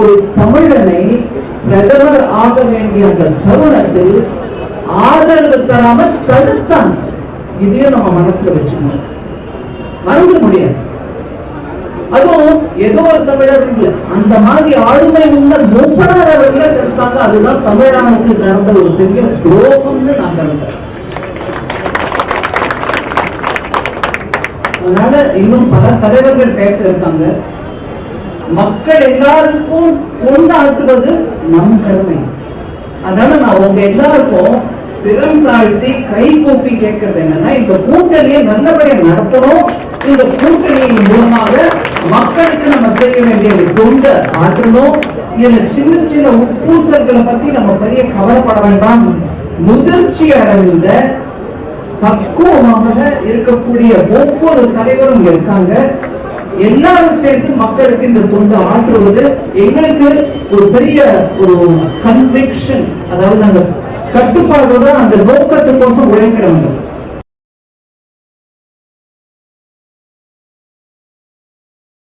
ஒரு தமிழனை பிரதமர் ஆக வேண்டிய அந்த தருணத்தில் ஆதரவு தராம தடுத்தாங்க இதையும் நம்ம மனசுல வச்சுக்கணும். மறந்துட முடியாது. அதுவும் ஏதோ ஒரு தமிழர் இல்ல அந்த மாதிரி ஆளுமை உள்ள மூப்பனார் அவர்களை தடுத்தாங்க அதுதான் தமிழனுக்கு நடந்த ஒரு பெரிய துரோகம்னு நான் கருதுறேன். அதனால இன்னும் பல தலைவர்கள் பேச இருக்காங்க. மக்கள் எல்லாருக்கும் தொண்டாற்றுவது நம் கடமை. அதனால நான் உங்க எல்லாருக்கும் சிரம் தாழ்த்தி கை கூப்பி கேட்கறது என்னன்னா இந்த கூட்டணியை நல்லபடியா நடத்தணும். இந்த கூட்டணியின் மூலமாக மக்களுக்கு நம்ம செய்ய வேண்டிய தொண்டை ஆற்றணும். இதுல சின்ன சின்ன உட்பூசல்களை பத்தி நம்ம பெரிய கவலைப்பட வேண்டாம். முதிர்ச்சி அடைந்த பக்குவமாக இருக்கக்கூடிய ஒவ்வொரு தலைவரும் இங்க இருக்காங்க. எல்லாரும் சேர்ந்து மக்களுக்கு இந்த தொண்டு ஆற்றுவது எங்களுக்கு ஒரு பெரிய ஒரு கன்விக்ஷன் அதாவது நாங்கள் கட்டுப்பாடோட அந்த நோக்கத்து நோக்கத்துக்கோசம் உழைக்கிறவங்க.